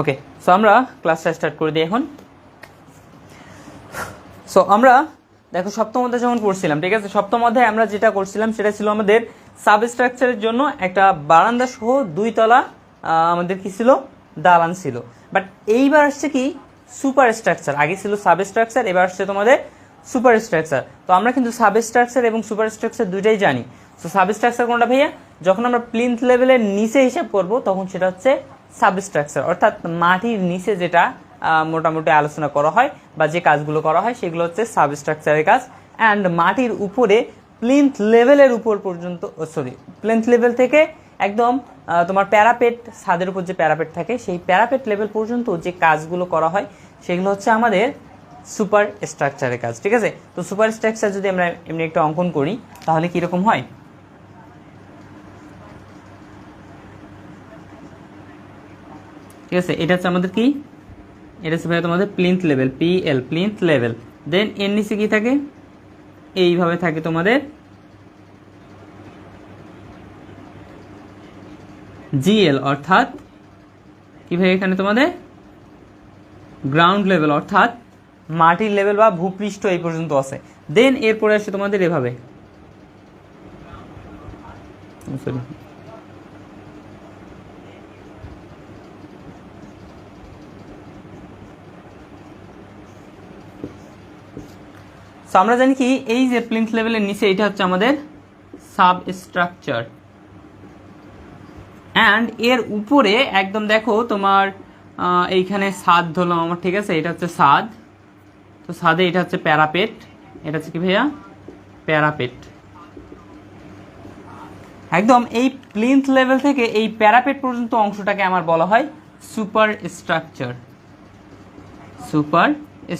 Okay so আমরা ক্লাসটা start করে দিই এখন। সো আমরা দেখো সপ্তম অধ্যায় যখন পড়ছিলাম, ঠিক আছে? সপ্তম অধ্যায়ে আমরা যেটা করছিলাম সেটা ছিল আমাদের সাবস্ট্রাকচারের জন্য একটা বারান্দা সহ দুই তলা আমাদের কি ছিল? দালান ছিল। বাট এইবার আসছে কি? সুপার স্ট্রাকচার আগে ছিল সাবস্ট্রাকচার এবার আসছে তোমাদের সুপার স্ট্রাকচার তো আমরা কিন্তু সাবস্ট্রাকচার এবং সুপার স্ট্রাকচার দুইটাই জানি। তো সাবস্ট্রাকচার কোনটা ভাইয়া? যখন আমরা প্লিন্থ লেভেলের নিচে হিসাব করব, তখন সেটা হচ্ছে সাবস্ট্রাকচার, অর্থাৎ মাটির নিচে যেটা মোটামুটি আলোচনা করা হয় বা যে কাজগুলো করা হয় সেগুলো হচ্ছে সাবস্ট্রাকচারের কাজ। অ্যান্ড মাটির উপরে প্লিন্থ লেভেলের উপর পর্যন্ত সরি প্লিন্থ লেভেল থেকে একদম তোমার প্যারাপেট ছাদের উপর যে প্যারাপেট থাকে, সেই প্যারাপেট লেভেল পর্যন্ত যে কাজগুলো করা হয়, সেগুলো হচ্ছে আমাদের সুপার স্ট্রাকচারের কাজ, ঠিক আছে? তো সুপার স্ট্রাকচার যদি আমরা এমনি একটা অঙ্কন করি, তাহলে কীরকম হয়? ঠিক আছে, এটা হচ্ছে আমাদের কি? এটা হচ্ছে ভাইয়া তোমাদের plinth level P L plinth level then এর নিচে কি থাকে? এইভাবে থাকে তোমাদের জিএল অর্থাৎ কি ভাই এখানে তোমাদের? গ্রাউন্ড লেভেল অর্থাৎ মাটির লেভেল বা ভূপৃষ্ঠ এই পর্যন্ত আছে। দেন এরপরে আসে তোমাদের এভাবে। সরি সো আমরা জানি কি, এই যে প্লিন্থ লেভেলের নিচে এটা হচ্ছে আমাদের সাব স্ট্রাকচার অ্যান্ড এর উপরে একদম দেখো তোমার এইখানে সাদ ধরলাম আমার, ঠিক আছে? এটা হচ্ছে সাদ। তো সাদে এটা হচ্ছে প্যারাপেট। এটা হচ্ছে কি ভাইয়া? প্যারাপেট। একদম এই প্লিন্থ লেভেল থেকে এই প্যারাপেট পর্যন্ত অংশটাকে আমার বলা হয় সুপার স্ট্রাকচার সুপার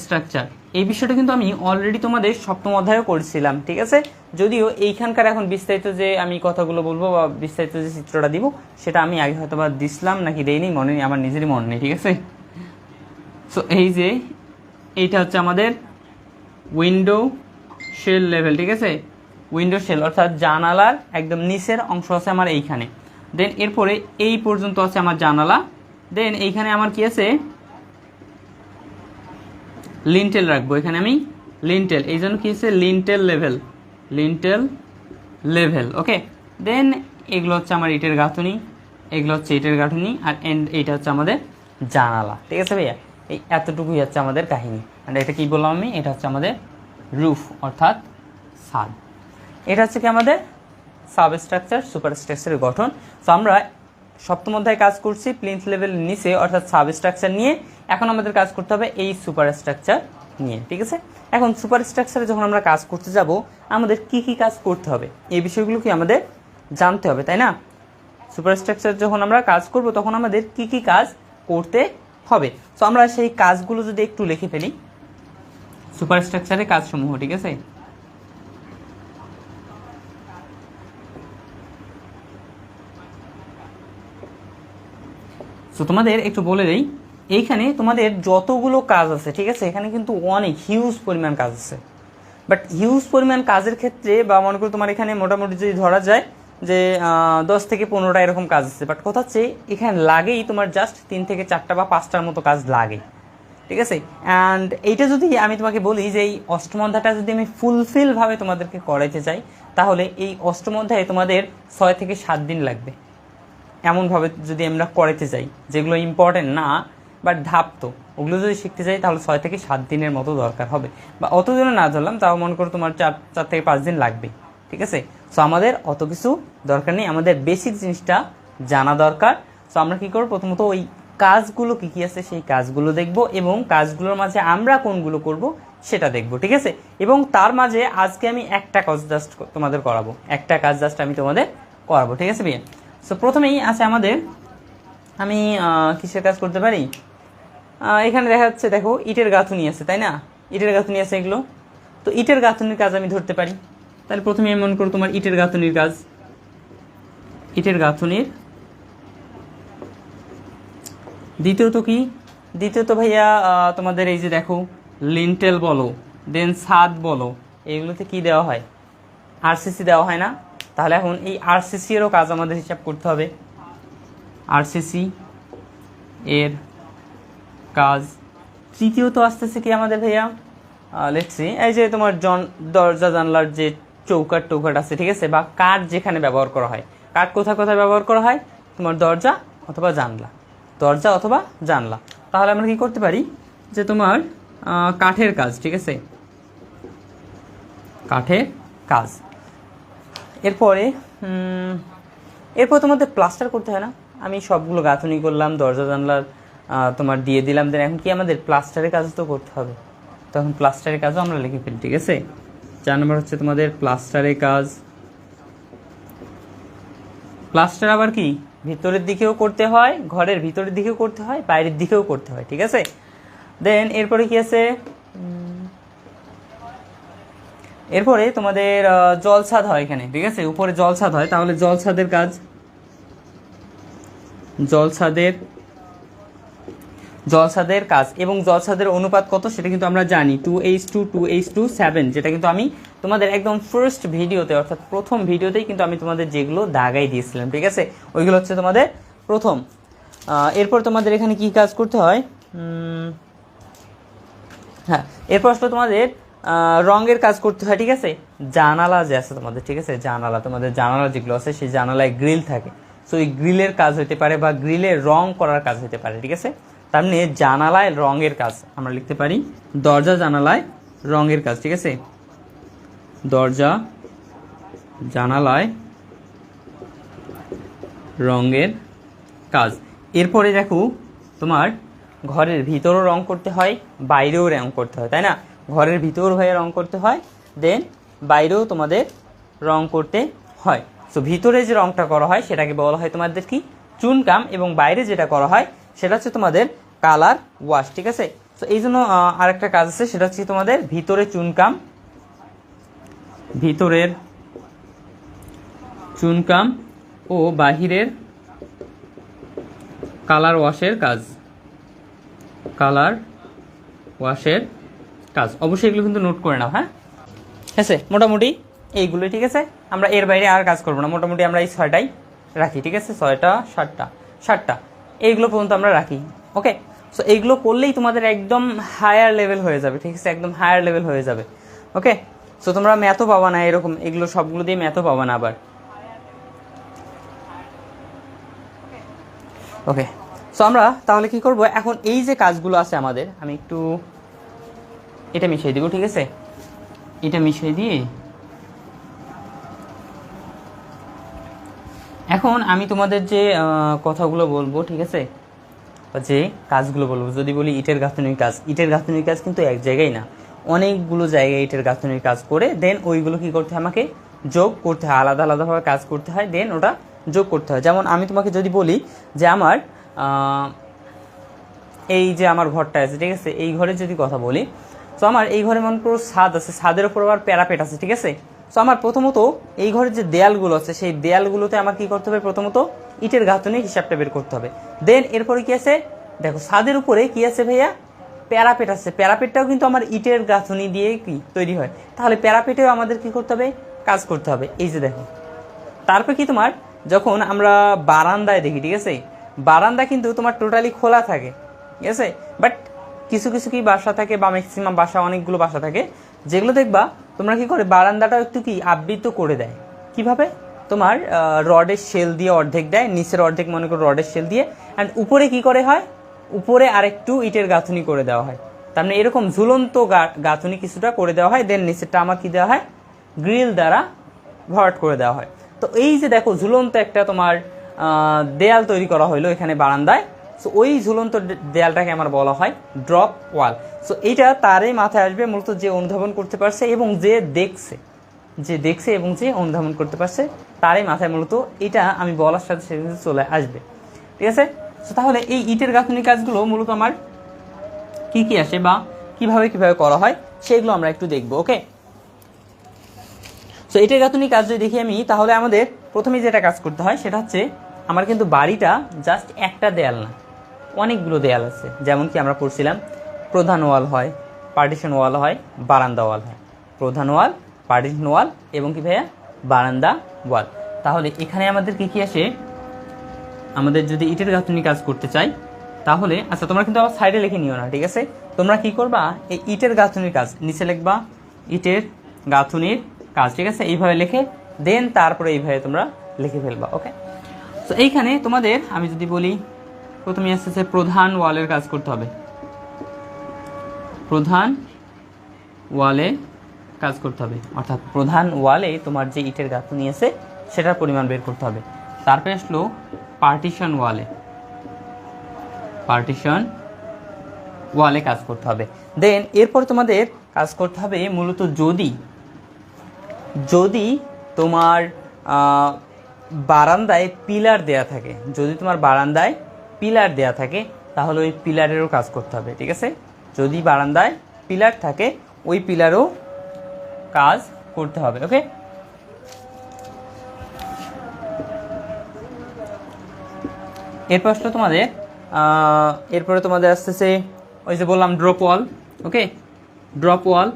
স্ট্রাকচার এই বিষয়টা কিন্তু আমি অলরেডি তোমাদের সপ্তম অধ্যায়ও করেছিলাম, ঠিক আছে? যদিও এইখানকার এখন বিস্তারিত যে আমি কথাগুলো বলব বা বিস্তারিত যে চিত্রটা দিব, সেটা আমি আগে হয়তো বা দিছিলাম নাকি দেইনি, মনে নেই, আমার নিজেরই মনে নেই, ঠিক আছে? সো এই যে, এইটা হচ্ছে আমাদের উইন্ডো শেল লেভেল ঠিক আছে? উইন্ডো শেল অর্থাৎ জানালার একদম নিচের অংশ আছে আমার এইখানে। দেন এরপরে এই পর্যন্ত আছে আমার জানালা। দেন এইখানে আমার কি আছে? লিন্টেল রাখব। এখানে আমি লিন্টেল এই জন্য কি হচ্ছে lintel level lintel level okay then এগুলো হচ্ছে আমার ইটের গাঁথুনি, এগুলো হচ্ছে ইটের গাঁথুনি, আর এন্ড এইটা হচ্ছে আমাদের জানালা, ঠিক আছে ভাইয়া? এই এতটুকুই হচ্ছে আমাদের কাহিনী। আর এটা কি বললাম আমি? এটা হচ্ছে আমাদের রুফ অর্থাৎ ছাদ। এটা হচ্ছে কি আমাদের সাবস্ট্রাকচার সুপার স্ট্রাকচারের গঠন। তো আমরা সপ্তম অধ্যায়ে কাজ করছি প্লিন্থ লেভেল নিচে, অর্থাৎ সাবস্ট্রাকচার নিয়ে। এখন আমাদের কাজ করতে হবে এই সুপার স্ট্রাকচার নিয়ে, ঠিক আছে? এখন সুপার স্ট্রাকচারে যখন আমরা কাজ করতে যাব, আমাদের কি কি কাজ করতে হবে? এই বিষয়গুলো কি আমাদের জানতে হবে, তাই না? সুপার স্ট্রাকচার যখন আমরা কাজ করব, তখন আমাদের কি কি কাজ করতে হবে? তো আমরা সেই কাজগুলো যদি একটু লিখে ফেলি। সুপার স্ট্রাকচারের কাজসমূহ, ঠিক আছে? তো তোমাদের একটু বলে দেই। এইখানে তোমাদের যতগুলো কাজ আছে, ঠিক আছে? এখানে কিন্তু অনেক হিউজ পরিমাণ কাজ আছে। বাট হিউজ পরিমাণ কাজের ক্ষেত্রে বা মনে করো তোমার এখানে মোটামুটি যদি ধরা যায় যে দশ থেকে পনেরোটা এরকম কাজ আছে। বাট কথা হচ্ছে, এখানে লাগেই তোমার জাস্ট তিন থেকে চারটা বা পাঁচটার মতো কাজ লাগে। ঠিক আছে? অ্যান্ড এইটা যদি আমি তোমাকে বলি যে, এই অষ্টম অধ্যায়টা যদি আমি ফুলফিলভাবে তোমাদেরকে করাইতে চাই, তাহলে এই অষ্টম অধ্যায়ে তোমাদের ছয় থেকে সাত দিন লাগবে। এমনভাবে যদি আমরা করাতে চাই, যেগুলো ইম্পর্টেন্ট না বাট ধাপ তো। ওগুলো যদি শিখতে চাই, তাহলে ছয় থেকে সাত দিনের মতো দরকার হবে। বা অত দিনে না ধরলাম তাও মনে করো তোমার চার চার থেকে পাঁচ দিন লাগবে। ঠিক আছে? সো আমাদের অত কিছু দরকার নেই। আমাদের বেসিক জিনিসটা জানা দরকার। সো আমরা কী করব? প্রথমত ওই কাজগুলো কী কী আছে, সেই কাজগুলো দেখব এবং কাজগুলোর মাঝে আমরা কোনগুলো করব, সেটা দেখব। ঠিক আছে? এবং তার মাঝে আজকে আমি একটা কাজ জাস্ট তোমাদের করাবো। একটা কাজ জাস্ট আমি তোমাদের করাবো। ঠিক আছে ভাইয়া সো প্রথমেই আছে আমাদের, আমি কিসের কাজ করতে পারি? এখানে দেখা যাচ্ছে, দেখো, ইটের গাঁথুনি আছে, তাই না? ইটের গাঁথুনি আছে এগুলো। তো ইটের গাঁথুনির কাজ আমি ধরতে পারি। তাহলে প্রথমে আমি মনে করো তোমার ইটের গাঁথুনির কাজ। ইটের গাঁথুনির। দ্বিতীয়ত কি? দ্বিতীয়ত ভাইয়া তোমাদের এই যে দেখো, লিন্টেল বলো, দেন ছাদ বলো, এগুলোতে কি দেওয়া হয়? আরসিসি দেওয়া হয় না? তাহলে এখন এই আরসিসি এরও কাজ আমাদের হিসাব করতে হবে। আরসিসি এর কাজ। তৃতীয়ত আসতেছে কি আমাদের ভাইয়া? লেটসি এই যে তোমার জন, দরজা, জানলার যে চৌকাট টৌকাট আছে, ঠিক আছে? বা কাঠ যেখানে ব্যবহার করা হয়। কাঠ কোথায় কোথায় ব্যবহার করা হয়? তোমার দরজা অথবা জানলা। দরজা অথবা জানলা। তাহলে আমরা কি করতে পারি? যে তোমার কাঠের কাজ, ঠিক আছে? কাঠের কাজ। এরপরে এরপর তোমাদের প্লাস্টার করতে হয় না? আমি সবগুলো গাঁথনি করলাম, দরজা, জানলার তোমার দিয়ে দিলাম দেন এখন কি আমাদের প্লাস্টারের কাজ তো করতে হবে। তখন প্লাস্টারের কাজও আমরা লিখে ফেলি, ঠিক আছে? চার নম্বর হচ্ছে তোমাদের প্লাস্টারের কাজ। প্লাস্টার আবার কি? ভিতরের দিকেও করতে হয়, ঘরের ভিতরের দিকেও করতে হয়, বাইরের দিকেও করতে হয়, ঠিক আছে? দেন এরপরে কি আছে? এরপরে তোমাদের জলছাদ হয় এখানে, ঠিক আছে? উপরে জলছাদ হয়, তাহলে জলছাদের কাজ। জলছাদের জলছাদের কাজ এবং জলছাদের অনুপাত কত সেটা কিন্তু আমরা জানি। Two H two two H two seven যেটা কিন্তু আমি তোমাদের একদম ফার্স্ট ভিডিওতে অর্থাৎ প্রথম ভিডিওতেই কিন্তু আমি তোমাদের যেগুলো দাগাই দিয়েছিলাম, ঠিক আছে? ওইগুলো হচ্ছে তোমাদের প্রথম। এরপর তোমাদের এখানে কি কাজ করতে হয়? হ্যাঁ এরপর আসলে তোমাদের রঙের কাজ করতে হয়, ঠিক আছে? জানালা যে আছে তোমাদের, ঠিক আছে? জানালা, তোমাদের জানালা যেগুলো আছে, সেই জানালায় গ্রিল থাকে। সো এই গ্রিলের কাজ হতে পারে বা গ্রিলের রং করার কাজ হতে পারে, ঠিক আছে? তার মানে জানালায় রঙের কাজ, আমরা লিখতে পারি দরজা জানালায় রঙের কাজ, ঠিক আছে? দরজা জানালায় রঙের কাজ। এরপরে দেখো, তোমার ঘরের ভিতরও রং করতে হয়, বাইরেও রং করতে হয়, তাই না? ঘরের ভিতর হয়ে রং করতে হয় দেন বাইরেও তোমাদের রং করতে হয়। সো ভিতরে যে রংটা করা হয়, সেটাকে বলা হয় তোমাদের কি? চুনকাম, এবং বাইরে যেটা করা হয়, সেটা হচ্ছে তোমাদের কালার ওয়াশ, ঠিক আছে? তো এই জন্য আরেকটা কাজ আছে, সেটা হচ্ছে তোমাদের ভিতরে চুনকাম, ভিতরের চুনকাম ও বাহিরের কালার ওয়াশের কাজ, কালার ওয়াশের কাজ। অবশ্যই এগুলো কিন্তু নোট করে নাও হ্যাঁ? আছে? মোটামুটি এইগুলোই, ঠিক আছে? আমরা এর বাইরে আর কাজ করব না, মোটামুটি আমরা এই ছয়টাই রাখি, ঠিক আছে? ছয়টা, সাতটা সাতটা, এইগুলো পর্যন্ত আমরা রাখি, ওকে? সো এইগুলো করলেই তোমাদের একদম হায়ার লেভেল হয়ে যাবে, ঠিক আছে? একদম হায়ার লেভেল হয়ে যাবে ওকে সো তোমরা ম্যাথও পাবা না এরকম, এগুলো সবগুলো দিয়ে ম্যাথও পাবা না আবার ওকে সো আমরা তাহলে কি করব? এখন এই যে কাজগুলো আছে আমাদের, আমি একটু এটা মিশিয়ে দিব, ঠিক আছে? এটা মিশিয়ে দিয়ে এখন আমি তোমাদের যে কথাগুলো বলব, ঠিক আছে? যে কাজগুলো বলব। যদি বলি ইটের গাঁথনির কাজ, ইটের গাঁথনির কাজ কিন্তু এক জায়গায় না। অনেকগুলো জায়গায় ইটের গাঁথনির কাজ করে দেন ওইগুলো কি করতে হয় আমাকে যোগ করতে হয়, আলাদা আলাদাভাবে কাজ করতে হয় দেন ওটা যোগ করতে হয়। যেমন আমি তোমাকে যদি বলি যে আমার এই যে আমার ঘরটা আছে, ঠিক আছে? এই ঘরের যদি কথা বলি, তো আমার এই ঘরে মনে করো ছাদ আছে ছাদের উপর আবার প্যারাপেট আছে, ঠিক আছে? তো আমার প্রথমত এই ঘরের যে দেয়ালগুলো আছে, সেই দেয়ালগুলোতে আমার কি করতে হবে? প্রথমত ইটের গাঁথনি হিসাবটা বের করতে হবে। দেন এরপরে কি আছে? দেখো, ছাদের উপরে কি আছে ভাইয়া? প্যারাপেট আছে। প্যারাপেটটাও কিন্তু আমার ইটের গাঁথনি দিয়ে কি তৈরি হয়। তাহলে প্যারাপেটেও আমাদের কি করতে হবে? কাজ করতে হবে। এই যে দেখো। তারপর কি তোমার? যখন আমরা বারান্দায় দেখি, ঠিক আছে? বারান্দা কিন্তু তোমার টোটালি খোলা থাকে, ঠিক আছে? বাট কিছু কিছু কি বাসা থাকে বা ম্যাক্সিমাম বাসা, অনেকগুলো বাসা থাকে, যেগুলো দেখবা তোমরা কি করে? বারান্দাটা একটু কি আবৃত করে দেয়। কীভাবে? তোমার রডের শেল দিয়ে অর্ধেক দেয়, নিচের অর্ধেক মনে করো রডের শেল দিয়ে। অ্যান্ড উপরে কি করে হয়? উপরে আরেকটু ইটের গাঁথনি করে দেওয়া হয়। তার মানে এরকম ঝুলন্ত গাঁথনি কিছুটা করে দেওয়া হয় দেন নিচেরটা আমার কি দেওয়া হয়? গ্রিল দ্বারা ভরাট করে দেওয়া হয়। তো এই যে দেখো, ঝুলন্ত একটা তোমার দেয়াল তৈরি করা হলো এখানে বারান্দায়। সো ওই ঝুলন্ত দেয়ালটাকে আমার বলা হয় ড্রপ ওয়াল সো এইটা তারই মাথায় আসবে, মূলত যে অনুধাবন করতে পারছে এবং যে দেখছে যে দেখছে এবং যে অনুধাবন করতে পারছে, তারই মাথায় মূলত এটা আমি বলার সাথে সাথে চলে আসবে। ঠিক আছে? তো তাহলে এই ইটের গাঁথনি কাজগুলো মূলত আমার কি কি আসে বা কীভাবে কীভাবে করা হয়, সেগুলো আমরা একটু দেখব ওকে সো ইটের গাঁথনি কাজ যদি দেখি আমি, তাহলে আমাদের প্রথমে যেটা কাজ করতে হয়, সেটা হচ্ছে আমার কিন্তু বাড়িটা জাস্ট একটা দেয়াল না। অনেকগুলো দেয়াল আছে। যেমন কি আমরা পড়ছিলাম, প্রধান ওয়াল হয় পার্টিশন ওয়াল হয়, বারান্দা ওয়াল হয়। প্রধান ওয়াল পার্টিশন ওয়াল এবং কি ভাইয়া? বারান্দা ওয়াল তাহলে এখানে আমাদের কি কি আসে? আমাদের যদি ইটের গাঁথনি কাজ করতে চাই, তাহলে আচ্ছা তোমরা কিন্তু আবার সাইডে লিখে নিও না, ঠিক আছে? তোমরা কি করবা? এই ইটের গাঁথুনির কাজ, নিচে লিখবা, ইটের গাঁথুনির কাজ, ঠিক আছে? এইভাবে লিখে দেন তারপরে এইভাবে তোমরা লিখে ফেলবা ওকে তো এইখানে তোমাদের, আমি যদি বলি প্রথমে আসতেছে প্রধান ওয়ালের কাজ করতে হবে। প্রধান ওয়ালে কাজ করতে হবে। অর্থাৎ প্রধান ওয়ালে তোমার যে ইটের গাঁথুনি আছে, সেটার পরিমাণ বের করতে হবে। তারপরে আসলো পার্টিশন ওয়ালে। পার্টিশন ওয়ালে কাজ করতে হবে। দেন এরপর তোমাদের কাজ করতে হবে মূলত যদি যদি তোমার বারান্দায় পিলার দেয়া থাকে, যদি তোমার বারান্দায় পিলার দেয়া থাকে, তাহলে ওই পিলারেরও কাজ করতে হবে, ঠিক আছে? যদি বারান্দায় পিলার থাকে, ওই পিলারও কাজ করতে হবে, ওকে? এরপর আসলো তোমাদের এরপরে তোমাদের আসতেছে, ওই যে বললাম ড্রপ ওয়াল ওকে? ড্রপ ওয়াল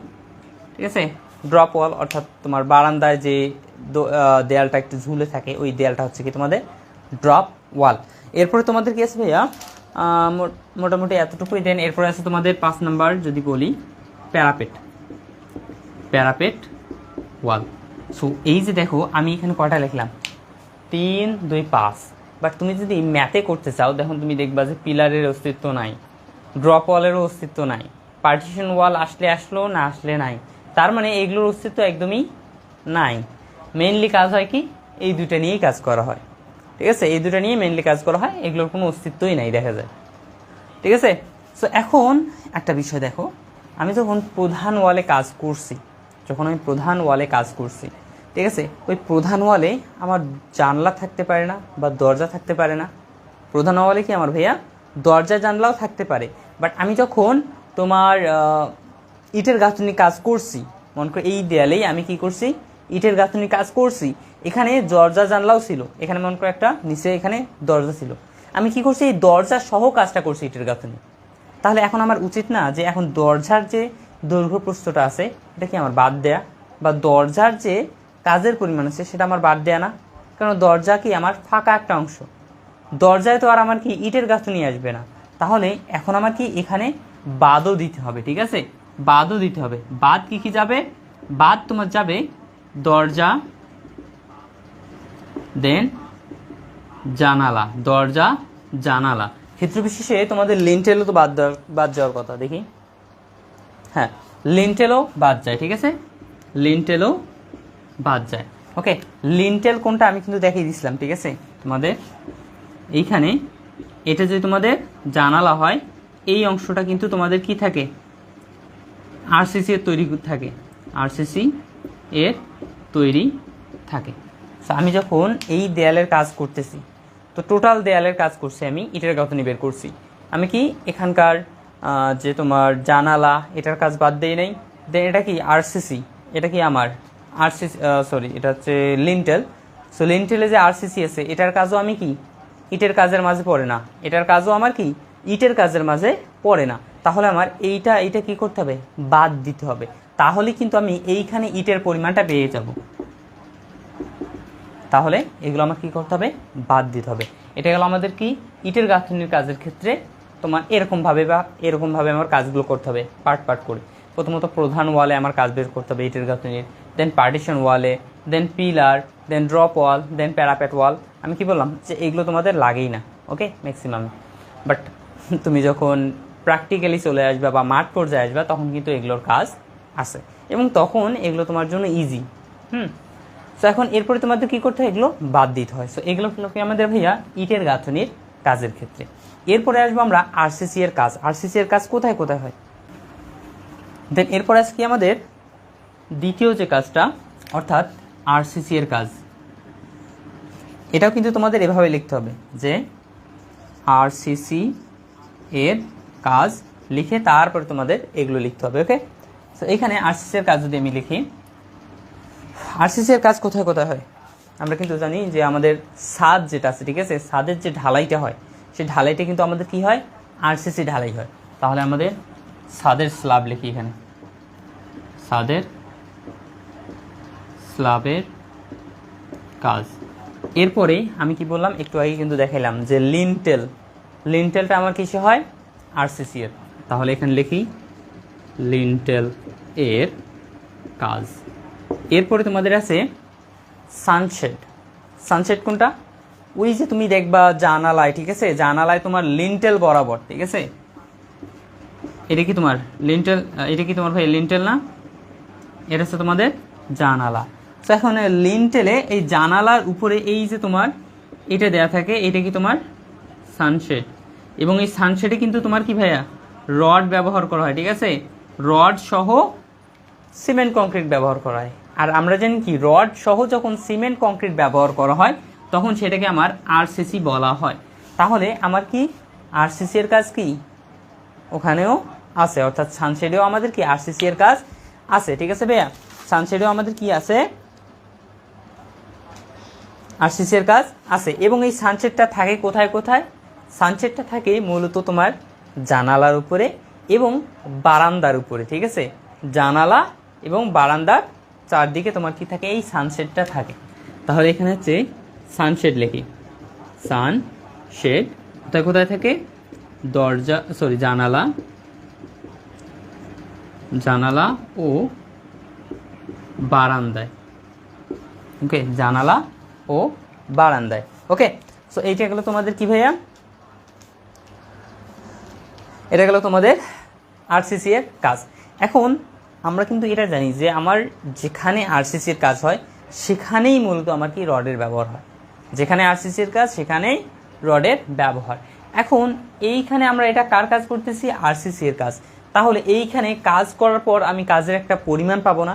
ঠিক আছে? ড্রপ ওয়াল অর্থাৎ তোমার বারান্দায় যে দেয়ালটা একটু ঝুলে থাকে, ওই দেয়ালটা হচ্ছে কি তোমাদের ড্রপ ওয়াল এরপরে তোমাদের কি আছে ভাইয়া? মোটামুটি এতটুকুই দেন। এরপরে আছে তোমাদের পাঁচ নাম্বার, যদি বলি, প্যারাপেট। প্যারাপেট ওয়াল। সো, এই যে দেখো, আমি এখানে কয়টা লিখলাম? তিন, দুই, পাঁচ। বাট তুমি যদি ম্যাথে করতে চাও, দেখুন, তুমি দেখবা যে পিলারের অস্তিত্ব নাই, ড্রপ ওয়ালেরও অস্তিত্ব নাই, পার্টিশন ওয়াল আসলে আসলো না আসলে নাই। তার মানে এগুলোর অস্তিত্ব একদমই নাই। মেইনলি কাজ হয় কি? এই দুটো নিয়েই কাজ করা হয়। ঠিক আছে? এই দুটো নিয়ে মেনলি কাজ করা হয়, এগুলোর কোনো অস্তিত্বই নাই, দেখা যায়। ঠিক আছে? সো এখন একটা বিষয় দেখো, আমি যখন প্রধান ওয়ালে কাজ করছি, যখন আমি প্রধান ওয়ালে কাজ করছি, ঠিক আছে? ওই প্রধান ওয়ালে আমার জানলা থাকতে পারে না বা দরজা থাকতে পারে না। প্রধান ওয়ালে কি আমার ভাইয়া? দরজা জানলাও থাকতে পারে। বাট আমি যখন তোমার ইটের গাঁথনি কাজ করছি, মনে করো এই দেয়ালেই আমি কি করছি? ইটের গাঁথনি কাজ করছি। এখানে দরজা জানলাও ছিল। এখানে মনে করো একটা, নিচে এখানে দরজা ছিল। আমি কি করছি? এই দরজা সহ কাজটা করছি ইটের গাঁথনি তাহলে এখন আমার উচিত না যে এখন দরজার যে দৈর্ঘ্য প্রস্থটা আছে, এটা কি আমার বাদ দেয়া? বা দরজার যে কাজের পরিমাণ আছে, সেটা আমার বাদ দেয়া না? কারণ দরজা কি আমার ফাঁকা একটা অংশ? দরজায় তো আর আমার কি ইটের গাঁথনি আসবে না? তাহলে এখন আমার কি এখানে বাদও দিতে হবে, ঠিক আছে? বাদও দিতে হবে। বাদ কি কি যাবে? বাদ তোমার যাবে দরজা দেন জানালা, দরজা, জানালা। ক্ষেত্র বিশেষে তোমাদের লিন্টেলও তো বাদ দেওয়ার, বাদ যাওয়ার কথা, দেখি। হ্যাঁ লিন্টেলও বাদ যায়, ঠিক আছে? লিন্টেলও বাদ যায়। ওকে লিন্টেল কোনটা আমি কিন্তু দেখিয়ে দিছিলাম, ঠিক আছে? তোমাদের এইখানে, এটা যে তোমাদের জানালা হয়, এই অংশটা কিন্তু তোমাদের কি থাকে? আরসিসি এর তৈরি থাকে। আরসিসি এর তৈরি থাকে। আমি যখন এই দেয়ালের কাজ করতেছি, তো টোটাল দেয়ালের কাজ করছি আমি, ইটের গাঁথনি বের করছি। আমি কি এখানকার যে তোমার জানালা, এটার কাজ বাদ দেই নাই? দেন এটা কি আরসিসি এটা কি আমার? আরসিসি সরি এটা হচ্ছে লিন্টেল সো লিন্টেলে যে আরসিসি আছে, এটার কাজও আমি কি? ইটের কাজের মাঝে পড়ে না। এটার কাজও আমার কি? ইটের কাজের মাঝে পড়ে না। তাহলে আমার এইটা এইটা কি করতে হবে? বাদ দিতে হবে। তাহলে কিন্তু আমি এইখানে ইটের পরিমাণটা পেয়ে যাব। তাহলে এগুলো আমার কি করতে হবে? বাদ দিতে হবে। এটা গেল আমাদের কি? ইটের গাঁথনির কাজের ক্ষেত্রে তোমার এরকমভাবে বা এরকমভাবে আমার কাজগুলো করতে হবে, পার্ট পার্ট করে। প্রথমত প্রধান ওয়ালে আমার কাজ বের করতে হবে ইটের গাঁথনির। দেন পার্টিশন ওয়ালে then pillar then drop wall then parapet wall আমি কি বললাম? যে এগুলো তোমাদের লাগেই না ওকে ম্যাক্সিমাম বাট তুমি যখন প্র্যাকটিক্যালি চলে আসবে বা মাঠ পর্যায়ে আসবে, তখন কিন্তু এগুলোর কাজ আছে। এবং তখন এগুলো তোমার জন্য ইজি হুম? সো এখন এরপরে তোমাদের কী করতে হয়? এগুলো বাদ দিতে হয়। সো এগুলো কি আমাদের ভাইয়া? ইটের গাঁথনির কাজের ক্ষেত্রে। এরপরে আসব আমরা আরসিসি এর কাজ। আরসিসি এর কাজ কোথায় কোথায় হয়? দেন এরপরে আসে কি আমাদের? দ্বিতীয় যে কাজটা, অর্থাৎ আরসিসি এর কাজ। এটাও কিন্তু তোমাদের এভাবে লিখতে হবে যে আরসিসি এর কাজ লিখে তারপরে তোমাদের এগুলো লিখতে হবে ওকে তো এখানে আরসিসি এর কাজ যদি আমি লিখি আরসিসি এর কাজ কোথায় কোথায় হয়? আমরা কিন্তু জানি যে আমাদের ছাদ যেটা আছে, ঠিক আছে? ছাদের যে ঢালাইটা হয়, সেই ঢালাইটা কিন্তু আমাদের কি হয়? আরসিসি ঢালাই হয়। তাহলে আমাদের ছাদের স্ল্যাব লিখি এখানে। ছাদের স্ল্যাবের কাজ। এরপরে আমি কি বললাম? একটু আগে কিন্তু দেখাইলাম যে লিনটেল লিন্টেলটা আমার কিসে হয়? আরসিসি এর তাহলে এখানে লিখি, লিন্টেল এর কাজ। এরপরে তোমাদের আছে সানশেড সানশেড কোনটা? ওই যে তুমি দেখবা জানালায়, ঠিক আছে? জানালায় তোমার লিন্টেল বরাবর, ঠিক আছে? এটা কি তোমার লিন্টেল, এটা কি তোমার ভাই লিন্টেল না? এটা হচ্ছে তোমাদের জানালা। তো এখন লিন্টেলে এই জানালার উপরে এই যে তোমার এটা দেয়া থাকে, এটা কি তোমার সানশেড এবং এই সানশেডে কিন্তু তোমার কি ভাইয়া? রড ব্যবহার করা হয়, ঠিক আছে? রড সহ সিমেন্ট কংক্রিট ব্যবহার করা হয়। আর আমরা জানি কি রড সহ যখন সিমেন্ট কংক্রিট ব্যবহার করা হয়, তখন সেটাকে আমার আরসিসি বলা হয়। তাহলে আমার কি? আরসিসি এর কাজ কি? ওখানেও আছে, অর্থাৎ সানশেডেও আমাদের কি আরসিসি এর কাজ আছে, ঠিক আছে ভাইয়া? সানশেডেও আমাদের কি আছে? আরসিসি এর কাজ আছে। এবং এই সানশেডটা থাকে কোথায় কোথায়? সানশেডটা থাকে মূলত তোমার জানালার উপরে এবং বারান্দার উপরে, ঠিক আছে? জানালা এবং বারান্দার চারদিকে তোমার কি থাকে? এই সানসেটটা থাকে। তাহলে এখানে হচ্ছে সানশেড লেখি। সানশেড ওটা কোথায় থাকে? দরজা সরি জানালা জানালা ও বারান্দায়। ওকে জানালা ও বারান্দায়। ওকে সো এইটা গেলো তোমাদের কি ভাইয়া? এটা গেল তোমাদের আরসিসি এর কাজ। এখন আমরা কিন্তু এটা জানি যে আমার যেখানে আরসিসি এর কাজ হয়, সেখানেই মূলত আমার কি রডের ব্যবহার হয়। যেখানে আরসিসি এর কাজ, সেখানেই রডের ব্যবহার। এখন এইখানে আমরা এটা কার কাজ করতেছি? আরসিসি এর কাজ। তাহলে এইখানে কাজ করার পর আমি কাজের একটা পরিমাণ পাবো না?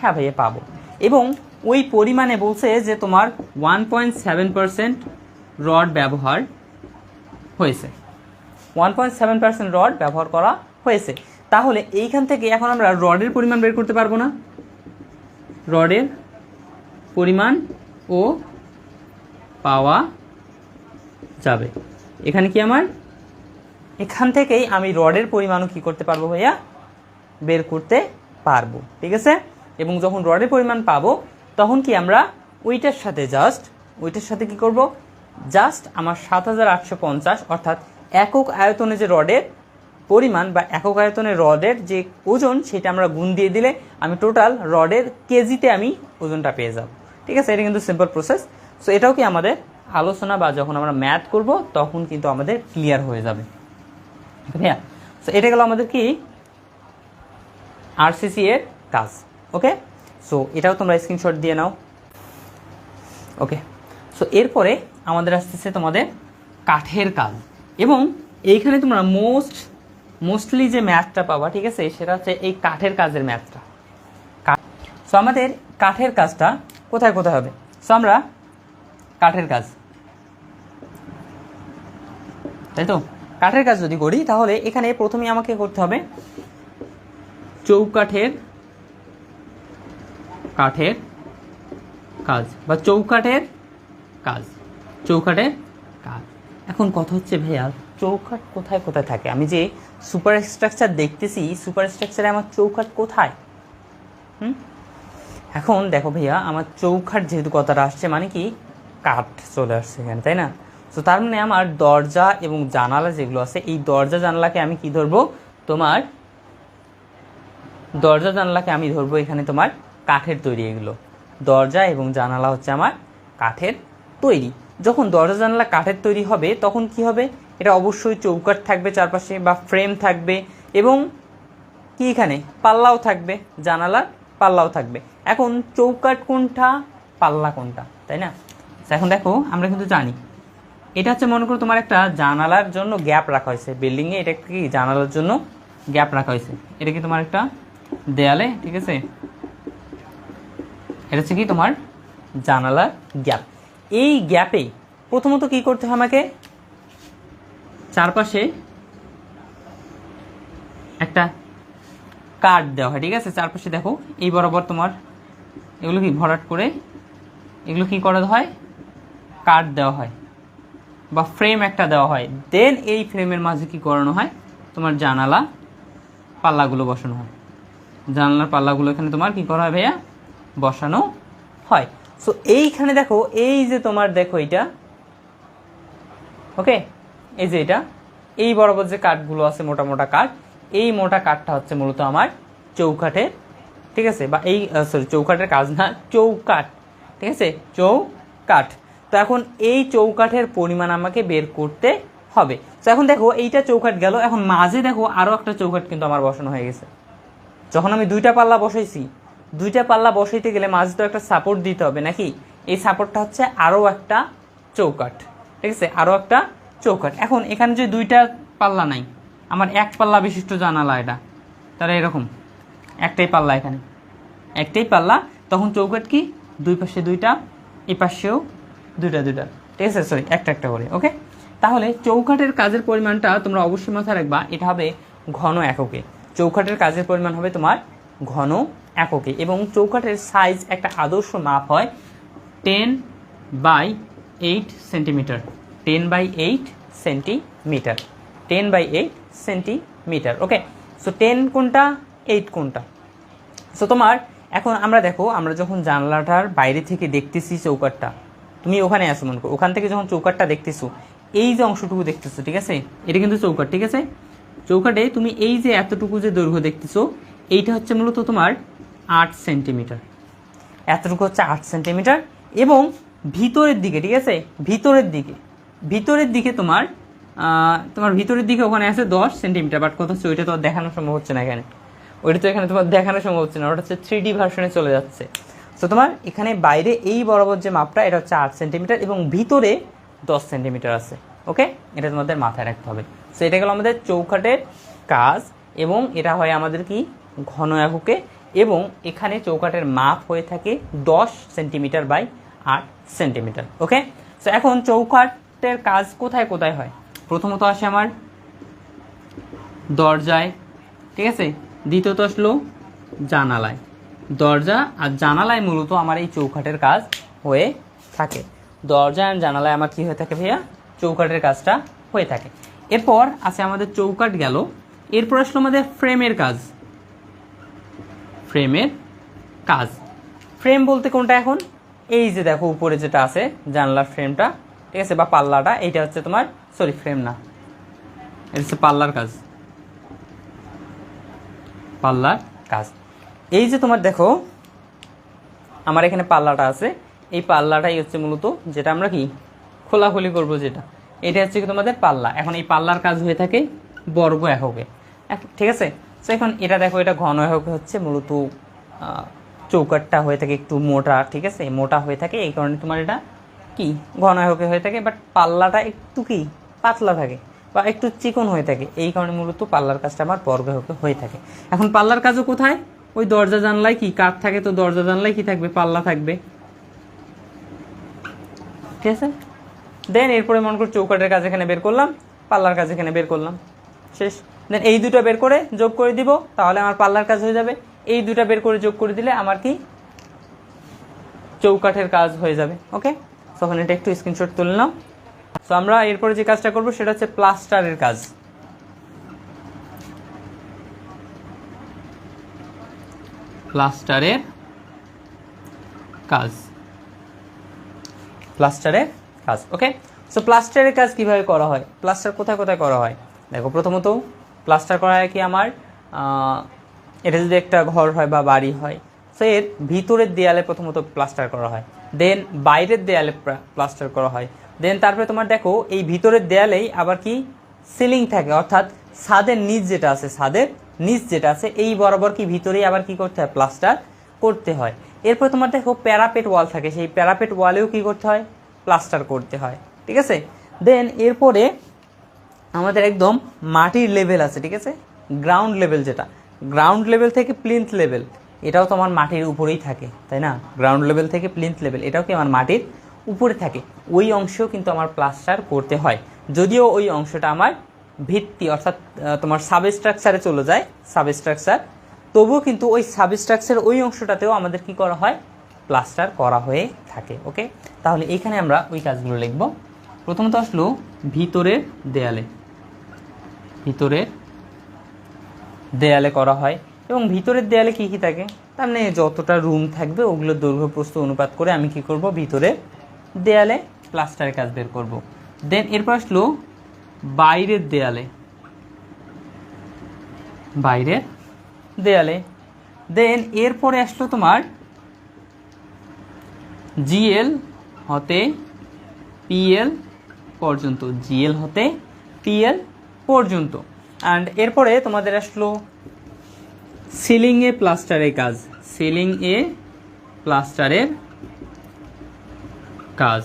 হ্যাঁ ভাইয়া, পাবো। এবং ওই পরিমাণে বলছে যে তোমার one point seven percent rod ব্যবহার হয়েছে। One point seven percent rod ব্যবহার করা হয়েছে। তাহলে এইখান থেকে এখন আমরা রডের পরিমাণ বের করতে পারব না। রডের পরিমাণ ও পাওয়া যাবে। এখানে কি আমার? এখান থেকেই আমি রডের পরিমাণও কি করতে পারব ভাইয়া? বের করতে পারব। ঠিক আছে? এবং যখন রডের পরিমাণ পাবো, তখন কি আমরা ওইটার সাথে জাস্ট ওইটার সাথে কি করব? জাস্ট আমার সাত হাজার আটশো পঞ্চাশ, অর্থাৎ একক আয়তনে যে রডের পরিমাণ বা একক আয়তনের রডের যে ওজন, সেটা আমরা গুণ দিয়ে দিলে আমি টোটাল রডের কেজিতে আমি ওজনটা পেয়ে যাব। ঠিক আছে? এটা কিন্তু সিম্পল প্রসেস সো এটাও কি আমাদের আলোচনা বা যখন আমরা ম্যাথ করব, তখন কিন্তু আমাদের ক্লিয়ার হয়ে যাবে। ভাইয়া সো এটা গেল আমাদের কি? আরসিসি এর কাজ। ওকে সো এটাও তোমরা স্ক্রিনশট দিয়ে নাও। ওকে সো এরপরে আমাদের আসতেছে তোমাদের কাঠের কাজ। এবং এইখানে তোমরা মোস্ট মোস্টলি যে ম্যাথটা পাবা, ঠিক আছে, সেটা হচ্ছে এই কাঠের কাজের ম্যাথটা সো আমাদের কাঠের কাজটা কোথায় কোথায় হবে? সো আমরা কাঠের কাজ। তাই তো? কাঠের কাজ যদি করি, তাহলে এখানে প্রথমে আমাকে করতে হবে চৌকাঠের কাঠের কাজ বা চৌকাঠের কাজ। চৌকাঠের কাজ। এখন কথা হচ্ছে ভাইয়া, চৌকাঠ কোথায় কোথায় থাকে? আমি যে সুপার স্ট্রাকচার দেখতেছি সুপার স্ট্রাকচারে আমার চৌকাঠ কোথায়? হুম? এখন দেখো ভাইয়া, আমার চৌকাঠ যেহেতু কথাটা আসছে মানে কি? কাঠ চলে আসছে এখানে, তাই না? তো তার মানে আমার দরজা এবং জানালা যেগুলো আছে, এই দরজা জানালাকে আমি কি ধরবো? তোমার দরজা জানালাকে আমি ধরবো এখানে তোমার কাঠের তৈরি এগুলো। দরজা এবং জানালা হচ্ছে আমার কাঠের তৈরি। যখন দরজা জানালা কাঠের তৈরি হবে, তখন কি হবে? এটা অবশ্যই চৌকাঠ থাকবে চারপাশে বা ফ্রেম থাকবে এবং কি এখানে? পাল্লাও থাকবে, জানালার পাল্লাও থাকবে। এখন চৌকাঠ কোনটা? পাল্লা কোনটা? তাই না? এখন দেখো, আমরা কিন্তু জানি। এটা হচ্ছে মনে করো তোমার একটা জানালার জন্য গ্যাপ রাখা হয়েছে। বিল্ডিংয়ে এটা কি জানালার জন্য গ্যাপ রাখা হয়েছে। এটা কি তোমার একটা দেয়ালে, ঠিক আছে? এটা হচ্ছে কি তোমার জানালার গ্যাপ। এই গ্যাপে প্রথমত কি করতে হয় আমাকে? চারপাশে একটা কাঠ দেওয়া হয়, ঠিক আছে? চারপাশে দেখো, এই বরাবর তোমার এগুলো কি ভরাট করে এগুলো কি করা হয়? কাঠ দেওয়া হয় বা ফ্রেম একটা দেওয়া হয়। দেন এই ফ্রেমের মাঝে কি করানো হয়? তোমার জানালা, পাল্লাগুলো বসানো হয়। জানালার পাল্লাগুলো এখানে তোমার কি করা হয় ভাইয়া? বসানো হয়। সো এইখানে দেখো, এই যে তোমার দেখো এটা ওকে এই যে এটা, এই বরাবর যে কাঠগুলো আছে মোটা মোটা কাঠ, এই মোটা কাঠটা হচ্ছে মূলত আমার চৌকাঠের, ঠিক আছে? বা এই সরি চৌকাঠের কাজ না, চৌকাঠ, ঠিক আছে? চৌকাঠ। তো এখন এই চৌকাঠের পরিমাণ আমাকে বের করতে হবে। তো এখন দেখো, এইটা চৌকাঠ গেল, এখন মাঝে দেখো আরও একটা চৌকাঠ কিন্তু আমার বসানো হয়ে গেছে। যখন আমি দুইটা পাল্লা বসাইছি দুইটা পাল্লা বসাইতে গেলে মাঝে তো একটা সাপোর্ট দিতে হবে নাকি? এই সাপোর্টটা হচ্ছে আরও একটা চৌকাঠ, ঠিক আছে? আরও একটা চৌকাঠ। এখন এখানে যে দুইটা পাল্লা নাই, আমার এক পাল্লা বিশিষ্ট জানালা এটা। তারা এরকম, একটাই পাল্লা এখানে। একটাই পাল্লা, তখন চৌকাঠ কি? দুই পাশে দুইটা এই পাশেও দুইটা দুইটা। ঠিক আছে? সরি একটা একটা করে ওকে তাহলে চৌকাঠের কাজের পরিমাণটা তোমরা অবশ্যই মাথায় রাখবা। এটা হবে ঘন এককে। চৌকাটের কাজের পরিমাণ হবে তোমার ঘন এককে এবং চৌকাঠের সাইজ একটা আদর্শ মাপ হয় ten by eight centimetre ten by eight centimetre ten by eight centimetre okay so ten কোনটা? এইট কোনটা? সো তোমার এখন আমরা দেখো, আমরা যখন জানলাটার বাইরে থেকে দেখতেছি চৌকাটটা তুমি ওখানে আসো মনে করো, ওখান থেকে যখন চৌকাটটা দেখতেছো, এই যে অংশটুকু দেখতেছো, ঠিক আছে? এটা কিন্তু চৌকাট ঠিক আছে? চৌকাটে তুমি এই যে এতটুকু যে দৈর্ঘ্য দেখতেছো এইটা হচ্ছে মূলত তোমার আট সেন্টিমিটার এতটুকু হচ্ছে আট সেন্টিমিটার এবং ভিতরের দিকে, ঠিক আছে? ভিতরের দিকে। ভিতরের দিকে তোমার তোমার ভিতরের দিকে ওখানে আছে দশ সেন্টিমিটার বাট কত হচ্ছে ওইটা তো দেখানো সম্ভব হচ্ছে না এখানে। ওইটা তো এখানে তোমার দেখানো সম্ভব হচ্ছে না, ওটা হচ্ছে থ্রি ডি ভার্সনে চলে যাচ্ছে। তো তোমার এখানে বাইরে এই বরাবর যে মাপটা, এটা হচ্ছে আট সেন্টিমিটার এবং ভিতরে দশ সেন্টিমিটার আছে। ওকে এটা তোমাদের মাথায় রাখতে হবে। সো এটা গেলো আমাদের চৌখাটের কাজ এবং এটা হয় আমাদের কি? ঘন এককে এবং এখানে চৌকাটের মাপ হয়ে থাকে দশ সেন্টিমিটার বাই আট সেন্টিমিটার, ওকে? সো এখন চৌকাটের কাজ কোথায় কোথায় হয়? প্রথমত আসে আমার দরজায়, ঠিক আছে? দ্বিতীয়ত আসলো জানালায়। দরজা আর জানালায় মূলত আমার এই চৌকাটের কাজ হয়ে থাকে। দরজা আর জানালায় আমার কি হয়ে থাকে ভাইয়া? চৌকাটের কাজটা হয়ে থাকে। এরপর আছে আমাদের চৌকাট গেল। এরপর আসলো আমাদের ফ্রেমের কাজ। ফ্রেমের কাজ। ফ্রেম বলতে কোনটা এখন? এই যে দেখো, উপরে যেটা আছে, জানলার ফ্রেমটা ঠিক আছে? বা পাল্লাটা, এইটা হচ্ছে তোমার সরি ফ্রেম না। এটা হচ্ছে পাল্লার কাজ। পাল্লার কাজ। এই যে তোমার দেখো, আমার এখানে পাল্লাটা আছে। এই পাল্লাটাই হচ্ছে মূলত যেটা আমরা কি? খোলাখুলি করব যেটা। এটা হচ্ছে কি তোমাদের পাল্লা। এখন এই পাল্লার কাজ হয়ে থাকে বর্গ এককে। এক- ঠিক আছে? তো এখন এটা দেখো, এটা ঘন হচ্ছে, মূলত চৌকাটটা হয়ে থাকে একটু মোটা, ঠিক আছে? মোটা হয়ে থাকে, এই কারণে তোমার এটা কি? ঘন হয়ে থাকে বাট পাল্লাটা একটু কি? পাতলা থাকে, বা একটু চিকন হয়ে থাকে। এই কারণে মূলত পাল্লার কাজটা আমার বর্গ এককে হয়ে থাকে। এখন পাল্লার কাজও কোথায়? ওই দরজা জানলায় কি? কাঠ থাকে তো দরজা জানলায় কি থাকবে? পাল্লা থাকবে। ঠিক আছে? দেন এরপরে মনে করো চৌকাটের কাজ এখানে বের করলাম, পাল্লার কাজ এখানে বের করলাম। শেষ। দেন এই দুটো বের করে যোগ করে দিব, তাহলে আমার পাল্লার কাজ হয়ে যাবে। এই দুটো বের করে যোগ করে দিলে আমার কি? চৌকাঠের কাজ হয়ে যাবে ওকে তখন এটা একটু স্ক্রিনশট তুলে নাও। সো আমরা এরপরে যে কাজটা করব, সেটা হচ্ছে প্লাস্টারের কাজ। প্লাস্টারের কাজ। প্লাস্টারের কাজ ওকে সো প্লাস্টারের কাজ কীভাবে করা হয়? প্লাস্টার কোথায় কোথায় করা হয়? দেখো, প্রথমত প্লাস্টার করা হয় কি আমার এটা যদি একটা ঘর হয় বা বাড়ি হয় সো এর ভিতরের দেয়ালে প্রথমত প্লাস্টার করা হয় দেন বাইরের দেয়ালে প্লাস্টার করা হয় দেন তারপরে তোমার দেখো, এই ভিতরের দেয়ালেই আবার কি সিলিং থাকে, অর্থাৎ ছাদের নিচ যেটা আছে, ছাদের নিচ যেটা আছে, এই বরাবর কি ভিতরেই আবার কি করতে হয় প্লাস্টার করতে হয়। এরপর তোমার দেখো প্যারাপেট ওয়াল থাকে, সেই প্যারাপেট ওয়ালেও কি করতে হয় প্লাস্টার করতে হয়, ঠিক আছে? দেন এরপরে আমাদের একদম মাটির লেভেল আছে, ঠিক আছে? গ্রাউন্ড লেভেল যেটা। গ্রাউন্ড লেভেল থেকে প্লিন্থ লেভেল এটাও তো আমার মাটির উপরেই থাকে, তাই না? গ্রাউন্ড লেভেল থেকে প্লিন্থ লেভেল এটাও কি আমার মাটির উপরে থাকে। ওই অংশেও কিন্তু আমার প্লাস্টার করতে হয়। যদিও ওই অংশটা আমার ভিত্তি, অর্থাৎ তোমার সাবস্ট্রাকচারে চলে যায় সাবস্ট্রাকচার তবুও কিন্তু ওই সাবস্ট্রাকচার ওই অংশটাতেও আমাদের কি করা হয়? প্লাস্টার করা হয়ে থাকে ওকে তাহলে এখানে আমরা ওই কাজগুলো লিখব। প্রথমত আসলো ভিতরের দেয়ালে। ভিতরের দেয়ালে করা হয়। এবং ভিতরের দেয়ালে কি কি থাকে? তার মানে যতটা রুম থাকবে, ওগুলো দৈর্ঘ্য, প্রস্থ অনুপাত করে আমি কি করব? ভিতরে দেয়ালে প্লাস্টারের কাজ বের করব। দেন এরপর আসলো বাইরের দেয়ালে। বাইরের দেয়ালে। দেন এরপরে আসলো তোমার জিএল হতে পিএল পর্যন্ত। জিএল হতে পিএল পর্যন্ত। অ্যান্ড এরপরে তোমাদের আসলো সিলিংয়ে প্লাস্টারের কাজ। সিলিং এ প্লাস্টারের কাজ।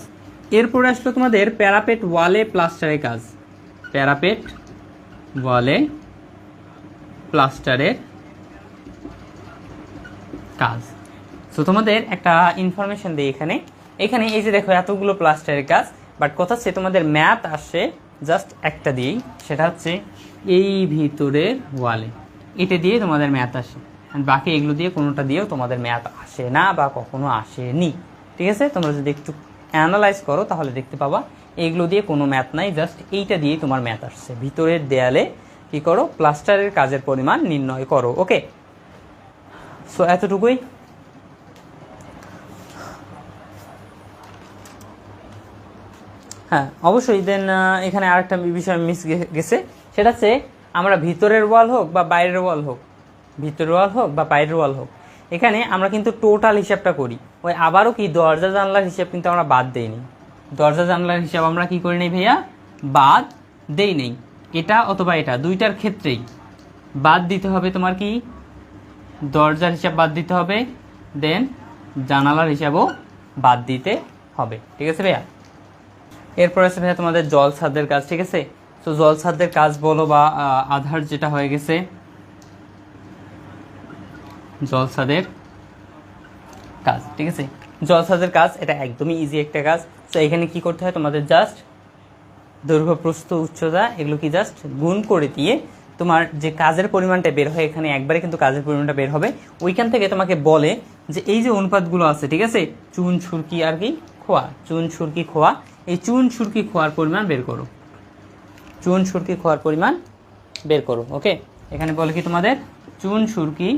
এরপরে আসলো তোমাদের প্যারাপেট ওয়ালে প্লাস্টারের কাজ। প্যারাপেট ওয়ালে প্লাস্টারের কাজ। সো তোমাদের একটা ইনফরমেশন দিই এখানে। এখানে এই যে দেখো এতগুলো প্লাস্টারের কাজ বাট কথা হচ্ছে তোমাদের ম্যাথ আসে জাস্ট একটা দিয়েই, সেটা হচ্ছে এই ভিতরের ওয়ালে। এটা দিয়ে তোমাদের ম্যাথ আসে। বাকি এগুলো দিয়ে কোনোটা দিয়েও তোমাদের ম্যাথ আসে না বা কখনো আসেনি। ঠিক আছে? তোমরা যদি একটু অ্যানালাইজ করো, তাহলে দেখতে পাবা, এগুলো দিয়ে কোনো ম্যাথ নাই, জাস্ট এইটা দিয়েই তোমার ম্যাথ আসছে। ভিতরের দেয়ালে কি করো? প্লাস্টারের কাজের পরিমাণ নির্ণয় করো ওকে সো এতটুকুই। হ্যাঁ অবশ্যই। দেন এখানে আরেকটা বিষয় মিস গেছে। সেটা হচ্ছে, আমরা ভিতরের ওয়াল হোক বা বাইরের ওয়াল হোক, ভিতরের ওয়াল হোক বা বাইরের ওয়াল হোক, এখানে আমরা কিন্তু টোটাল হিসাবটা করি। ওই আবারও কি দরজা জানলার হিসাব কিন্তু আমরা বাদ দেইনি দরজা জানলার হিসাব আমরা কি করি নেই ভাইয়া? বাদ দেই নেই। এটা অথবা এটা, দুইটার ক্ষেত্রেই। বাদ দিতে হবে তোমার কি? দরজার হিসাব বাদ দিতে হবে। দেন জানালার হিসাবও বাদ দিতে হবে। ঠিক আছে ভাইয়া? এরপর আছে ভাইয়া তোমাদের জল ছাদের কাজ, ঠিক আছে? তো জল ছাদের কাজ বলো বা আধার যেটা হয়ে গেছে। জল ছাদের কাজ, ঠিক আছে? জল ছাদের কাজ, এটা একদমই ইজি একটা কাজ। তো এখানে কি করতে হয় তোমাদের জাস্ট দৈর্ঘ্য প্রস্থ উচ্চতা, এগুলো কি জাস্ট গুণ করে দিয়ে তোমার যে কাজের পরিমাণটা বের হয় এখানে একবারে কিন্তু কাজের পরিমাণটা বের হবে, ওইখান থেকে তোমাকে বলে যে এই যে অনুপাতগুলো আছে, ঠিক আছে? চুন ছুরকি আর কি খোয়া, চুন ছুরকি খোয়া। এই চুন ছুরকি খোয়ার পরিমাণ বের করো। চুন, সুরকি, খোয়ার পরিমাণ বের করো, ওকে? এখানে বলে কি তোমাদের? চুন, সুরকি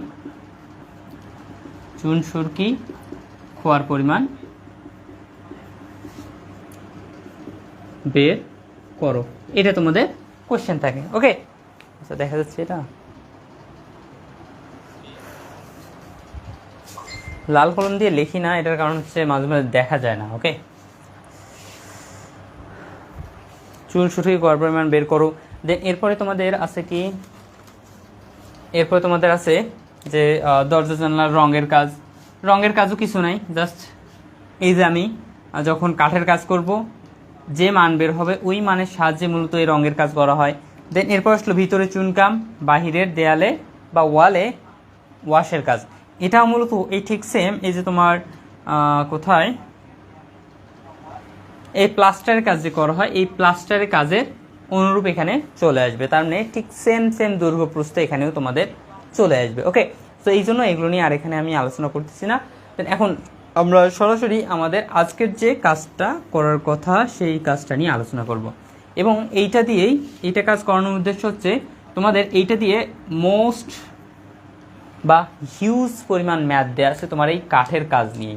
চুন, সুরকি, খোয়ার পরিমাণ বের করো। এটা তোমাদের কোশ্চেন থাকে, ওকে? আচ্ছা দেখা যাচ্ছে এটা। লাল কলম দিয়ে লিখি না, এটার কারণ হচ্ছে মাঝে মাঝে দেখা যায় না ওকে চুল ছুটি করার পরিমাণ বের করো। দেন এরপরে তোমাদের আছে কি? এরপরে তোমাদের আছে যে দরজা, জানলার রঙের কাজ। রঙের কাজও কিছু নাই জাস্ট এই যে আমি যখন কাঠের কাজ করব, যে মান বের হবে, ওই মানের সাহায্যে মূলত এই রঙের কাজ করা হয়। দেন এরপর আসলো ভিতরে চুনকাম, বাহিরের দেয়ালে বা ওয়ালে ওয়াশের কাজ। এটা মূলত এই ঠিক সেম এই যে তোমার কোথায়? এই প্লাস্টারের কাজ যে করা হয়, এই প্লাস্টারের কাজের অনুরূপ এখানে চলে আসবে। তার মানে ঠিক সেম সেম দৈর্ঘ্য প্রস্থ এখানেও তোমাদের চলে আসবে। ওকে তো এই জন্য এগুলো নিয়ে আর এখানে আমি আলোচনা করতেছি না। Then এখন আমরা সরাসরি আমাদের আজকের যে কাজটা করার কথা, সেই কাজটা নিয়ে আলোচনা করব। এবং এইটা দিয়েই, এইটা কাজ করানোর উদ্দেশ্য হচ্ছে তোমাদের এইটা দিয়ে মোস্ট বা হিউজ পরিমাণ ম্যাথ দেওয়া আছে তোমার এই কাঠের কাজ নিয়ে।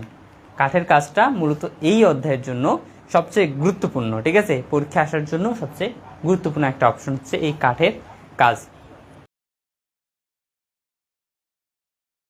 কাঠের কাজটা মূলত এই অধ্যায়ের জন্য সবচেয়ে গুরুত্বপূর্ণ, ঠিক আছে? পরীক্ষা আসার জন্য সবচেয়ে গুরুত্বপূর্ণ একটা অপশন হচ্ছে এই কাঠের কাজ।